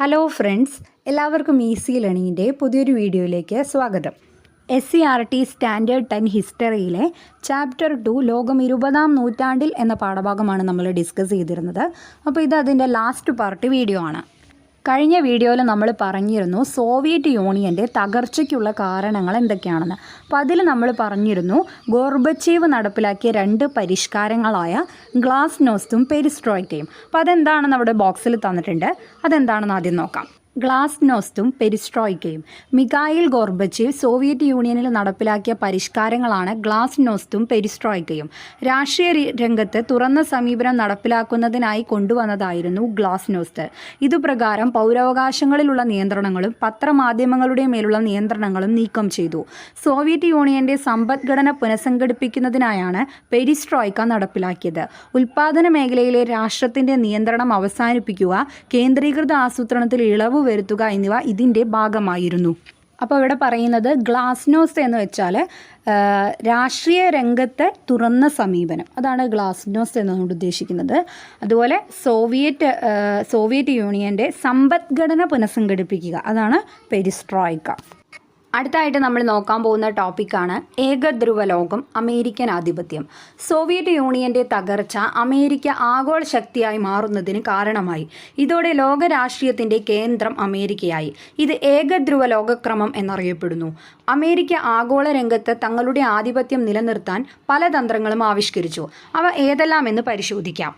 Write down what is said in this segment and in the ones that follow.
Hello friends എല്ലാവർക്കും easy ലേണിങ്ങിന്റെ പുതിയൊരു വീഡിയോയിലേക്ക് സ്വാഗതം. S C R T standard ten ഹിസ്റ്ററിയിലെ chapter two ലോകം ഇരുപതാം നൂറ്റാണ്ടിൽ എന്ന പാഠഭാഗമാണ് നമ്മൾ ഡിസ്കസ് ചെയ്തിരുന്നത്. അപ്പോൾ ഇത് അതിന്റെ ലാസ്റ്റ് പാർട്ട് വീഡിയോ ആണ്. കഴിഞ്ഞ വീഡിയോയിൽ നമ്മൾ പറഞ്ഞിരുന്നു സോവിയറ്റ് യൂണിയന്റെ തകർച്ചയ്ക്കുള്ള കാരണങ്ങൾ എന്തൊക്കെയാണെന്ന്. അപ്പോൾ അതിൽ നമ്മൾ പറഞ്ഞിരുന്നു ഗോർബച്ചേവ് നടപ്പിലാക്കിയ രണ്ട് പരിഷ്കാരങ്ങളായ ഗ്ലാസ് നോസ്റ്റും പെരിസ്ട്രോയ്ക്കയും അപ്പോൾ അതെന്താണെന്ന് അവിടെ ബോക്സിൽ തന്നിട്ടുണ്ട്. അതെന്താണെന്ന് ആദ്യം നോക്കാം. ഗ്ലാസ് നോസ്റ്റും പെരിസ്ട്രോയ്ക്കയും. മിഖായിൽ ഗോർബച്ചേവ് സോവിയറ്റ് യൂണിയനിൽ നടപ്പിലാക്കിയ പരിഷ്കാരങ്ങളാണ് ഗ്ലാസ് നോസ്റ്റും പെരിസ്ട്രോയ്ക്കയും. രാഷ്ട്രീയ രംഗത്ത് തുറന്ന സമീപനം നടപ്പിലാക്കുന്നതിനായി കൊണ്ടുവന്നതായിരുന്നു ഗ്ലാസ് നോസ്റ്റ് ഇതുപ്രകാരം പൗരാവകാശങ്ങളിലുള്ള നിയന്ത്രണങ്ങളും പത്രമാധ്യമങ്ങളുടെ മേലുള്ള നിയന്ത്രണങ്ങളും നീക്കം ചെയ്തു. സോവിയറ്റ് യൂണിയന്റെ സമ്പദ്ഘടന പുനഃസംഘടിപ്പിക്കുന്നതിനായാണ് പെരിസ്ട്രോയ്ക്ക നടപ്പിലാക്കിയത്. ഉൽപാദന മേഖലയിലെ രാഷ്ട്രത്തിന്റെ നിയന്ത്രണം അവസാനിപ്പിക്കുക കേന്ദ്രീകൃത ആസൂത്രണത്തിൽ ഇളവ് വരുത്തുക എന്നിവ ഇതിന്റെ ഭാഗമായിരുന്നു. അപ്പോൾ ഇവിടെ പറയുന്നത് ഗ്ലാസ്നോസ് എന്ന് വെച്ചാൽ രാഷ്ട്രീയ രംഗത്തെ തുറന്ന സമീപനം. അതാണ് ഗ്ലാസ്നോസ് എന്നുകൊണ്ട് ഉദ്ദേശിക്കുന്നത്. അതുപോലെ സോവിയറ്റ് സോവിയറ്റ് യൂണിയന്റെ സമ്പദ്ഘടന പുനഃസംഘടിപ്പിക്കുക. അതാണ് പെരിസ്ട്രോയിക്ക. അടുത്തായിട്ട് നമ്മൾ നോക്കാൻ പോകുന്ന ടോപ്പിക്കാണ് ഏകധ്രുവ ലോകം അമേരിക്കൻ ആധിപത്യം. സോവിയറ്റ് യൂണിയന്റെ തകർച്ച അമേരിക്ക ആഗോള ശക്തിയായി മാറുന്നതിന് കാരണമായി. ഇതോടെ ലോക രാഷ്ട്രീയത്തിന്റെ കേന്ദ്രം അമേരിക്കയായി. ഇത് ഏകധ്രുവ ലോകക്രമം എന്നറിയപ്പെടുന്നു. അമേരിക്ക ആഗോള രംഗത്ത് തങ്ങളുടെ ആധിപത്യം നിലനിർത്താൻ പല തന്ത്രങ്ങളും ആവിഷ്കരിച്ചു. അവ ഏതെല്ലാമെന്ന് പരിശോധിക്കാം.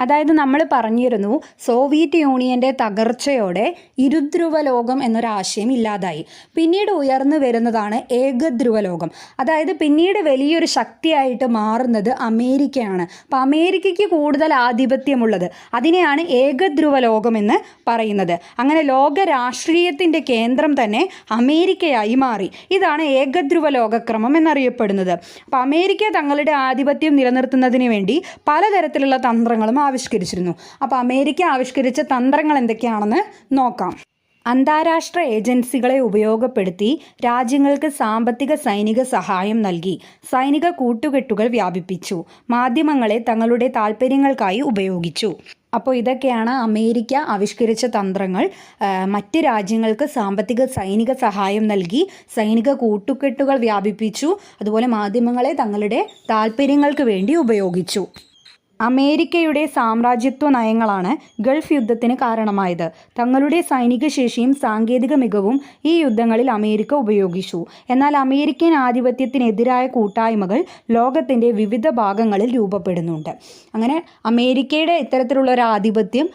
അതായത് നമ്മൾ പറഞ്ഞിരുന്നു സോവിയറ്റ് യൂണിയന്റെ തകർച്ചയോടെ ഇരുധ്രുവ ലോകം എന്നൊരാശയം ഇല്ലാതായി. പിന്നീട് ഉയർന്നു വരുന്നതാണ് ഏകധ്രുവ ലോകം അതായത് പിന്നീട് വലിയൊരു ശക്തിയായിട്ട് മാറുന്നത് അമേരിക്കയാണ്. അപ്പോൾ അമേരിക്കയ്ക്ക് കൂടുതൽ ആധിപത്യമുള്ളത് അതിനെയാണ് ഏകധ്രുവ ലോകം എന്ന് പറയുന്നത്. അങ്ങനെ ലോക രാഷ്ട്രീയത്തിന്റെ കേന്ദ്രം തന്നെ അമേരിക്കയായി മാറി. ഇതാണ് ഏകധ്രുവ ലോകക്രമം എന്നറിയപ്പെടുന്നത്. അപ്പോൾ അമേരിക്ക തങ്ങളുടെ ആധിപത്യം നിലനിർത്തുന്നതിന് വേണ്ടി പലതരത്തിലുള്ള തന്ത്രങ്ങളും ആവിഷ്കരിച്ചിരുന്നു. അപ്പോൾ അമേരിക്ക ആവിഷ്കരിച്ച തന്ത്രങ്ങൾ എന്തൊക്കെയാണെന്ന് നോക്കാം. അന്താരാഷ്ട്ര ഏജൻസികളെ ഉപയോഗപ്പെടുത്തി രാജ്യങ്ങൾക്ക് സാമ്പത്തിക സൈനിക സഹായം നൽകി. സൈനിക കൂട്ടുകെട്ടുകൾ വ്യാപിപ്പിച്ചു. മാധ്യമങ്ങളെ തങ്ങളുടെ താൽപ്പര്യങ്ങൾക്കായി ഉപയോഗിച്ചു. അപ്പോൾ ഇതൊക്കെയാണ് അമേരിക്ക ആവിഷ്കരിച്ച തന്ത്രങ്ങൾ. മറ്റ് രാജ്യങ്ങൾക്ക് സാമ്പത്തിക സൈനിക സഹായം നൽകി. സൈനിക കൂട്ടുകെട്ടുകൾ വ്യാപിപ്പിച്ചു. അതുപോലെ മാധ്യമങ്ങളെ തങ്ങളുടെ താൽപ്പര്യങ്ങൾക്ക് വേണ്ടി ഉപയോഗിച്ചു. അമേരിക്കയുടെ സാമ്രാജ്യത്വ നയങ്ങളാണ് ഗൾഫ് യുദ്ധത്തിന് കാരണമായത്. തങ്ങളുടെ സൈനിക ശേഷിയും സാങ്കേതിക മികവും ഈ യുദ്ധങ്ങളിൽ അമേരിക്ക ഉപയോഗിച്ചു. എന്നാൽ അമേരിക്കൻ ആധിപത്യത്തിനെതിരായ കൂട്ടായ്മകൾ ലോകത്തിന്റെ വിവിധ ഭാഗങ്ങളിൽ രൂപപ്പെടുന്നുണ്ട്. അങ്ങനെ അമേരിക്കയുടെ ഇത്തരത്തിലുള്ള ഒരു ആധിപത്യം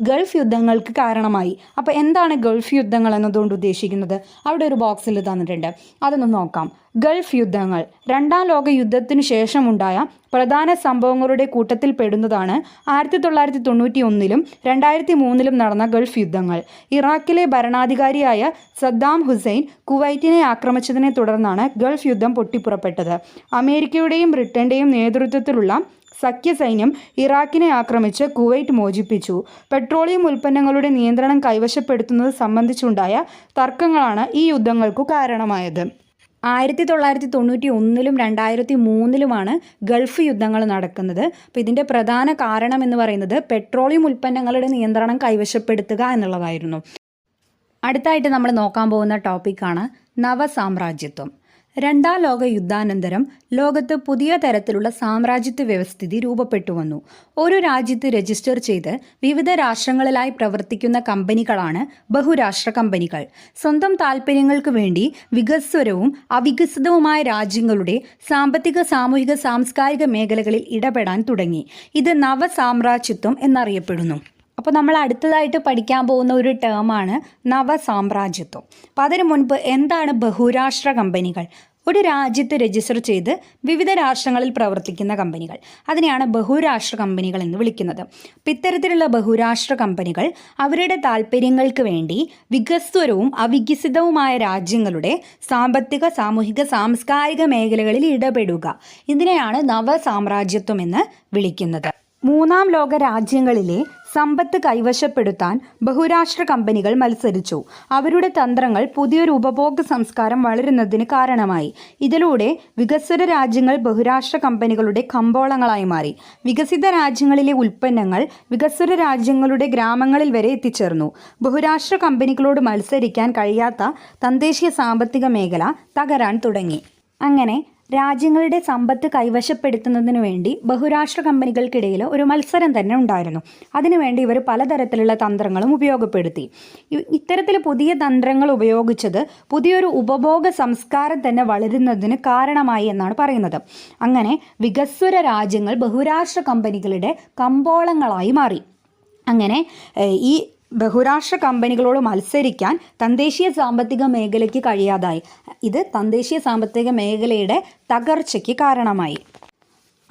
ഗൾഫ് യുദ്ധങ്ങൾക്ക് കാരണമായി. അപ്പോൾ എന്താണ് ഗൾഫ് യുദ്ധങ്ങൾ എന്നതുകൊണ്ട് ഉദ്ദേശിക്കുന്നത്? അവിടെ ഒരു ബോക്സിൽ തന്നിട്ടുണ്ട്. അതൊന്ന് നോക്കാം. ഗൾഫ് യുദ്ധങ്ങൾ. രണ്ടാം ലോക യുദ്ധത്തിനു ശേഷമുണ്ടായ പ്രധാന സംഭവങ്ങളുടെ കൂട്ടത്തിൽ പെടുന്നതാണ് ആയിരത്തി തൊള്ളായിരത്തി തൊണ്ണൂറ്റി ഒന്നിലും രണ്ടായിരത്തി മൂന്നിലും നടന്ന ഗൾഫ് യുദ്ധങ്ങൾ. ഇറാഖിലെ ഭരണാധികാരിയായ സദ്ദാം ഹുസൈൻ കുവൈറ്റിനെ ആക്രമിച്ചതിനെ തുടർന്നാണ് ഗൾഫ് യുദ്ധം പൊട്ടിപ്പുറപ്പെട്ടത്. അമേരിക്കയുടെയും ബ്രിട്ടന്റെയും നേതൃത്വത്തിലുള്ള സഖ്യസൈന്യം ഇറാഖിനെ ആക്രമിച്ച് കുവൈറ്റ് മോചിപ്പിച്ചു. പെട്രോളിയം ഉൽപ്പന്നങ്ങളുടെ നിയന്ത്രണം കൈവശപ്പെടുത്തുന്നത് സംബന്ധിച്ചുണ്ടായ തർക്കങ്ങളാണ് ഈ യുദ്ധങ്ങൾക്കു കാരണമായത്. ആയിരത്തി തൊള്ളായിരത്തി തൊണ്ണൂറ്റി ഒന്നിലും രണ്ടായിരത്തി മൂന്നിലുമാണ് ഗൾഫ് യുദ്ധങ്ങൾ നടക്കുന്നത്. അപ്പോൾ ഇതിന്റെ പ്രധാന കാരണം എന്ന് പറയുന്നത് പെട്രോളിയം ഉൽപ്പന്നങ്ങളുടെ നിയന്ത്രണം കൈവശപ്പെടുത്തുക എന്നുള്ളതായിരുന്നു. അടുത്തായിട്ട് നമ്മൾ നോക്കാൻ പോകുന്ന ടോപ്പിക്കാണ് നവസാമ്രാജ്യത്വം. രണ്ടാം ലോക യുദ്ധാനന്തരം ലോകത്ത് പുതിയ തരത്തിലുള്ള സാമ്രാജ്യത്വ വ്യവസ്ഥിതി രൂപപ്പെട്ടു വന്നു. ഒരു രാജ്യത്ത് രജിസ്റ്റർ ചെയ്ത് വിവിധ രാഷ്ട്രങ്ങളിലായി പ്രവർത്തിക്കുന്ന കമ്പനികളാണ് ബഹുരാഷ്ട്ര കമ്പനികൾ. സ്വന്തം താൽപ്പര്യങ്ങൾക്ക് വേണ്ടി വികസ്വരവും അവികസിതവുമായ രാജ്യങ്ങളുടെ സാമ്പത്തിക സാമൂഹിക സാംസ്കാരിക മേഖലകളിൽ ഇടപെടാൻ തുടങ്ങി. ഇത് നവസാമ്രാജ്യത്വം എന്നറിയപ്പെടുന്നു. അപ്പോൾ നമ്മൾ അടുത്തതായിട്ട് പഠിക്കാൻ പോകുന്ന ഒരു ടേമാണ് നവസാമ്രാജ്യത്വം. അപ്പോൾ അതിനു മുൻപ് എന്താണ് ബഹുരാഷ്ട്ര കമ്പനികൾ? ഒരു രാജ്യത്ത് രജിസ്റ്റർ ചെയ്ത് വിവിധ രാഷ്ട്രങ്ങളിൽ പ്രവർത്തിക്കുന്ന കമ്പനികൾ. അതിനെയാണ് ബഹുരാഷ്ട്ര കമ്പനികൾ എന്ന് വിളിക്കുന്നത്. അപ്പം ഇത്തരത്തിലുള്ള ബഹുരാഷ്ട്ര കമ്പനികൾ അവരുടെ താല്പര്യങ്ങൾക്ക് വേണ്ടി വികസ്വരവും അവികസിതവുമായ രാജ്യങ്ങളുടെ സാമ്പത്തിക സാമൂഹിക സാംസ്കാരിക മേഖലകളിൽ ഇടപെടുക. ഇതിനെയാണ് നവസാമ്രാജ്യത്വം എന്ന് വിളിക്കുന്നത്. മൂന്നാം ലോക രാജ്യങ്ങളിലെ സമ്പത്ത് കൈവശപ്പെടുത്താൻ ബഹുരാഷ്ട്ര കമ്പനികൾ മത്സരിച്ചു. അവരുടെ തന്ത്രങ്ങൾ പുതിയൊരു ഉപഭോഗ സംസ്കാരം വളരുന്നതിന് കാരണമായി. ഇതിലൂടെ വികസ്വര രാജ്യങ്ങൾ ബഹുരാഷ്ട്ര കമ്പനികളുടെ കമ്പോളങ്ങളായി മാറി. വികസിത രാജ്യങ്ങളിലെ ഉൽപ്പന്നങ്ങൾ വികസ്വര രാജ്യങ്ങളുടെ ഗ്രാമങ്ങളിൽ വരെ എത്തിച്ചേർന്നു. ബഹുരാഷ്ട്ര കമ്പനികളോട് മത്സരിക്കാൻ കഴിയാത്ത തദ്ദേശീയ സാമ്പത്തിക മേഖല തകരാൻ തുടങ്ങി. അങ്ങനെ രാജ്യങ്ങളുടെ സമ്പത്ത് കൈവശപ്പെടുത്തുന്നതിനു വേണ്ടി ബഹുരാഷ്ട്ര കമ്പനികൾക്കിടയിൽ ഒരു മത്സരം തന്നെ ഉണ്ടായിരുന്നു. അതിനുവേണ്ടി ഇവർ പലതരത്തിലുള്ള തന്ത്രങ്ങളും ഉപയോഗപ്പെടുത്തി. ഇത്തരത്തിൽ പുതിയ തന്ത്രങ്ങൾ ഉപയോഗിച്ചത് പുതിയൊരു ഉപഭോഗ സംസ്കാരം തന്നെ വളരുന്നതിന് കാരണമായി എന്നാണ് പറയുന്നത്. അങ്ങനെ വികസ്വര രാജ്യങ്ങൾ ബഹുരാഷ്ട്ര കമ്പനികളുടെ കമ്പോളങ്ങളായി മാറി. അങ്ങനെ ഈ ബഹുരാഷ്ട്ര കമ്പനികളോട് മത്സരിക്കാൻ തദ്ദേശീയ സാമ്പത്തിക മേഖലയ്ക്ക് കഴിയാതായി. ഇത് തദ്ദേശീയ സാമ്പത്തിക മേഖലയുടെ തകർച്ചയ്ക്ക് കാരണമായി.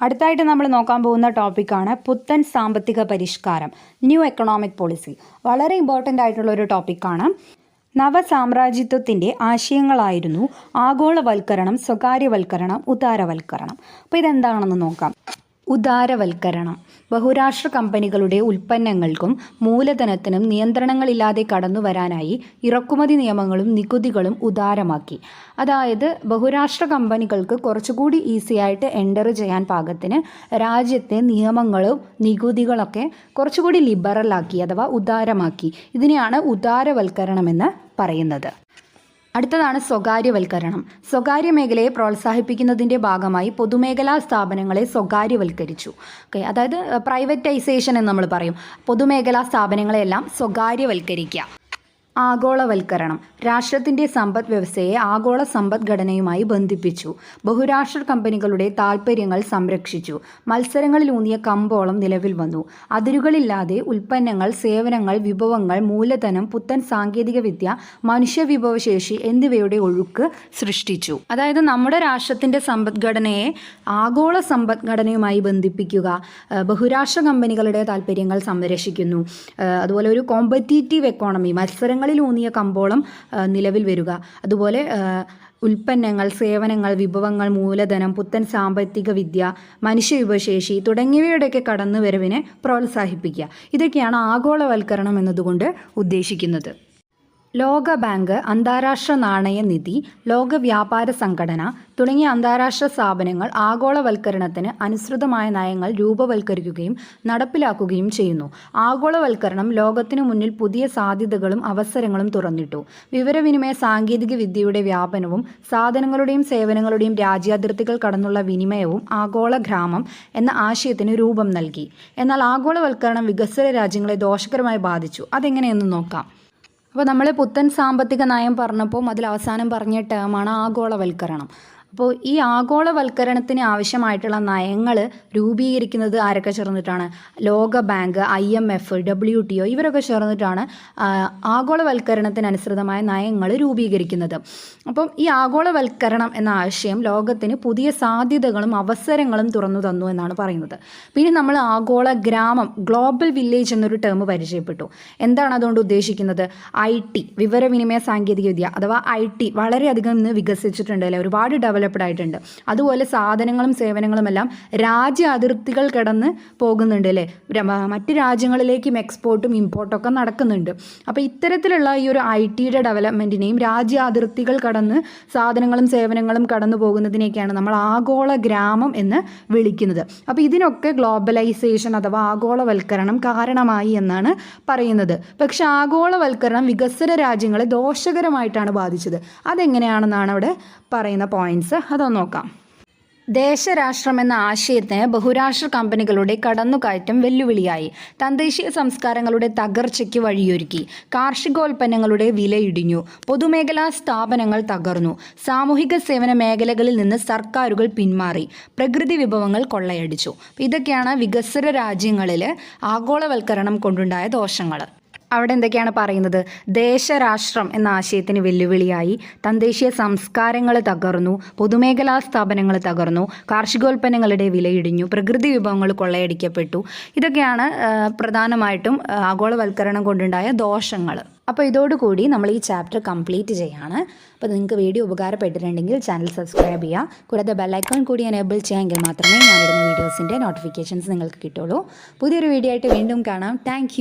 അടുത്തായിട്ട് നമ്മൾ നോക്കാൻ പോകുന്ന ടോപ്പിക്കാണ് പുത്തൻ സാമ്പത്തിക പരിഷ്കാരം ന്യൂ എക്കണോമിക് പോളിസി വളരെ ഇമ്പോർട്ടന്റ് ആയിട്ടുള്ള ഒരു ടോപ്പിക്കാണ് നവസാമ്രാജ്യത്വത്തിന്റെ ആശയങ്ങളായിരുന്നു ആഗോളവൽക്കരണം സ്വകാര്യവൽക്കരണം ഉദാരവൽക്കരണം. അപ്പോൾ ഇതെന്താണെന്ന് നോക്കാം. ഉദാരവൽക്കരണം. ബഹുരാഷ്ട്ര കമ്പനികളുടെ ഉൽപ്പന്നങ്ങൾക്കും മൂലധനത്തിനും നിയന്ത്രണങ്ങളില്ലാതെ കടന്നു വരാനായി ഇറക്കുമതി നിയമങ്ങളും നികുതികളും ഉദാരമാക്കി. അതായത് ബഹുരാഷ്ട്ര കമ്പനികൾക്ക് കുറച്ചുകൂടി ഈസിയായിട്ട് എന്റർ ചെയ്യാൻ പാകത്തിന് രാജ്യത്തെ നിയമങ്ങളും നികുതികളൊക്കെ കുറച്ചുകൂടി ലിബറലാക്കി അഥവാ ഉദാരമാക്കി. ഇതിനെയാണ് ഉദാരവൽക്കരണമെന്ന് പറയുന്നത്. അടുത്തതാണ് സ്വകാര്യവൽക്കരണം. സ്വകാര്യ മേഖലയെ പ്രോത്സാഹിപ്പിക്കുന്നതിന്റെ ഭാഗമായി പൊതുമേഖലാ സ്ഥാപനങ്ങളെ സ്വകാര്യവൽക്കരിച്ചു. ഓക്കെ അതായത് പ്രൈവറ്റൈസേഷൻ എന്ന് നമ്മൾ പറയും. പൊതുമേഖലാ സ്ഥാപനങ്ങളെല്ലാം സ്വകാര്യവൽക്കരിക്കുക. ആഗോളവൽക്കരണം. രാഷ്ട്രത്തിന്റെ സമ്പദ് വ്യവസ്ഥയെ ആഗോള സമ്പദ്ഘടനയുമായി ബന്ധിപ്പിച്ചു. ബഹുരാഷ്ട്ര കമ്പനികളുടെ താൽപ്പര്യങ്ങൾ സംരക്ഷിച്ചു. മത്സരങ്ങളിലൂന്നിയ കമ്പോളം നിലവിൽ വന്നു. അതിരുകളില്ലാതെ ഉൽപ്പന്നങ്ങൾ സേവനങ്ങൾ വിഭവങ്ങൾ മൂലധനം പുത്തൻ സാങ്കേതികവിദ്യ മനുഷ്യവിഭവശേഷി എന്നിവയുടെ ഒഴുക്ക് സൃഷ്ടിച്ചു. അതായത് നമ്മുടെ രാഷ്ട്രത്തിന്റെ സമ്പദ്ഘടനയെ ആഗോള സമ്പദ്ഘടനയുമായി ബന്ധിപ്പിക്കുക ബഹുരാഷ്ട്ര കമ്പനികളുടെ താല്പര്യങ്ങൾ സംരക്ഷിക്കുന്നു. അതുപോലെ ഒരു കോമ്പറ്റീറ്റീവ് എക്കോണമി മത്സരങ്ങളിലൂന്നിയ കമ്പോളം നിലവിൽ വരിക. അതുപോലെ ഉൽപ്പന്നങ്ങൾ സേവനങ്ങൾ വിഭവങ്ങൾ മൂലധനം പുത്തൻ സാമ്പത്തിക വിദ്യ മനുഷ്യവിഭവശേഷി തുടങ്ങിയവയുടെയൊക്കെ കടന്നുവരവിനെ പ്രോത്സാഹിപ്പിക്കുക. ഇതൊക്കെയാണ് ആഗോളവൽക്കരണം എന്നതുകൊണ്ട് ഉദ്ദേശിക്കുന്നത്. ലോക ബാങ്ക് അന്താരാഷ്ട്ര നാണയ നിധി ലോക വ്യാപാര സംഘടന തുടങ്ങിയ അന്താരാഷ്ട്ര സ്ഥാപനങ്ങൾ ആഗോളവൽക്കരണത്തിന് അനുസൃതമായ നയങ്ങൾ രൂപവൽക്കരിക്കുകയും നടപ്പിലാക്കുകയും ചെയ്യുന്നു. ആഗോളവൽക്കരണം ലോകത്തിനു മുന്നിൽ പുതിയ സാധ്യതകളും അവസരങ്ങളും തുറന്നിട്ടു. വിവരവിനിമയ സാങ്കേതിക വിദ്യയുടെ വ്യാപനവും സാധനങ്ങളുടെയും സേവനങ്ങളുടെയും രാജ്യാതിർത്തികൾ കടന്നുള്ള വിനിമയവും ആഗോള ഗ്രാമം എന്ന ആശയത്തിന് രൂപം നൽകി. എന്നാൽ ആഗോളവൽക്കരണം വികസ്വര രാജ്യങ്ങളെ ദോഷകരമായി ബാധിച്ചു. അതെങ്ങനെയെന്ന് നോക്കാം. അപ്പോൾ നമ്മൾ പുത്തൻ സാമ്പത്തിക നയം പറഞ്ഞപ്പോൾ അതിൽ അവസാനം പറഞ്ഞ ടേമാണ് ആഗോളവൽക്കരണം. അപ്പോൾ ഈ ആഗോളവൽക്കരണത്തിന് ആവശ്യമായിട്ടുള്ള നയങ്ങൾ രൂപീകരിക്കുന്നത് ആരൊക്കെ ചേർന്നിട്ടാണ്? ലോക bank I M F W T O ഇവരൊക്കെ ചേർന്നിട്ടാണ് ആഗോളവൽക്കരണത്തിനനുസൃതമായ നയങ്ങൾ രൂപീകരിക്കുന്നത്. അപ്പം ഈ ആഗോളവൽക്കരണം എന്ന ആശയം ലോകത്തിന് പുതിയ സാധ്യതകളും അവസരങ്ങളും തുറന്നു തന്നു എന്നാണ് പറയുന്നത്. പിന്നെ നമ്മൾ ആഗോള ഗ്രാമം ഗ്ലോബൽ വില്ലേജ് എന്നൊരു ടേം പരിചയപ്പെട്ടു. എന്താണ് അതുകൊണ്ട് ഉദ്ദേശിക്കുന്നത്? ഐ ടി വിവരവിനിമയ സാങ്കേതികവിദ്യ അഥവാ ഐ ടി വളരെയധികം ഇന്ന് വികസിച്ചിട്ടുണ്ട് അല്ലേ? ഒരുപാട് ഡെവലപ്ഡ് ആയിട്ടുണ്ട് അതുപോലെ സാധനങ്ങളും സേവനങ്ങളും എല്ലാം രാജ്യ അതിർത്തികൾ കടന്ന് പോകുന്നുണ്ട് അല്ലേ? മറ്റ് രാജ്യങ്ങളിലേക്കും എക്സ്പോർട്ടും ഇമ്പോർട്ടും ഒക്കെ നടക്കുന്നുണ്ട്. അപ്പോൾ ഇത്തരത്തിലുള്ള ഈ ഒരു ഐ ടിയുടെ ഡെവലപ്മെന്റിനെയും രാജ്യ അതിർത്തികൾ കടന്ന് സാധനങ്ങളും സേവനങ്ങളും കടന്നു പോകുന്നതിനെയൊക്കെയാണ് നമ്മൾ ആഗോള ഗ്രാമം എന്ന് വിളിക്കുന്നത്. അപ്പോൾ ഇതിനൊക്കെ ഗ്ലോബലൈസേഷൻ അഥവാ ആഗോളവൽക്കരണം കാരണമായി എന്നാണ് പറയുന്നത്. പക്ഷേ ആഗോളവൽക്കരണം വികസന രാജ്യങ്ങളെ ദോഷകരമായിട്ടാണ് ബാധിച്ചത്. അതെങ്ങനെയാണെന്നാണ് അവിടെ പറയുന്ന പോയിന്റ്സ് അതൊന്ന് നോക്കാം ദേശരാഷ്ട്രം എന്ന ആശയത്തിന് ബഹുരാഷ്ട്ര കമ്പനികളുടെ കടന്നുകയറ്റം വെല്ലുവിളിയായി. തദ്ദേശീയ സംസ്കാരങ്ങളുടെ തകർച്ചയ്ക്ക് വഴിയൊരുക്കി. കാർഷികോൽപ്പന്നങ്ങളുടെ വിലയിടിഞ്ഞു. പൊതുമേഖലാ സ്ഥാപനങ്ങൾ തകർന്നു. സാമൂഹിക സേവന മേഖലകളിൽ നിന്ന് സർക്കാരുകൾ പിന്മാറി. പ്രകൃതി വിഭവങ്ങൾ കൊള്ളയടിച്ചു. ഇതൊക്കെയാണ് വികസ്വര രാജ്യങ്ങളിൽ ആഗോളവൽക്കരണം കൊണ്ടുണ്ടായ ദോഷങ്ങൾ അവിടെ എന്തൊക്കെയാണ് പറയുന്നത്? ദേശരാഷ്ട്രം എന്ന ആശയത്തിന് വെല്ലുവിളിയായി. തദ്ദേശീയ സംസ്കാരങ്ങൾ തകർന്നു പൊതുമേഖലാ സ്ഥാപനങ്ങൾ തകർന്നു കാർഷികോൽപ്പന്നങ്ങളുടെ വിലയിടിഞ്ഞു പ്രകൃതി വിഭവങ്ങൾ കൊള്ളയടിക്കപ്പെട്ടു. ഇതൊക്കെയാണ് പ്രധാനമായിട്ടും ആഗോളവൽക്കരണം കൊണ്ടുണ്ടായ ദോഷങ്ങൾ. അപ്പോൾ ഇതോടുകൂടി നമ്മൾ ഈ ചാപ്റ്റർ കംപ്ലീറ്റ് ചെയ്യാണ്. അപ്പോൾ നിങ്ങൾക്ക് വീഡിയോ ഉപകാരപ്പെട്ടിട്ടുണ്ടെങ്കിൽ ചാനൽ സബ്സ്ക്രൈബ് ചെയ്യുക. കൂടാതെ ബെല്ലൈക്കൺ കൂടി എനേബിൾ ചെയ്യാമെങ്കിൽ മാത്രമേ ഞാൻ ഇടുന്ന വീഡിയോസിന്റെ നോട്ടിഫിക്കേഷൻസ് നിങ്ങൾക്ക് കിട്ടുള്ളൂ പുതിയൊരു വീഡിയോ ആയിട്ട് വീണ്ടും കാണാം. താങ്ക്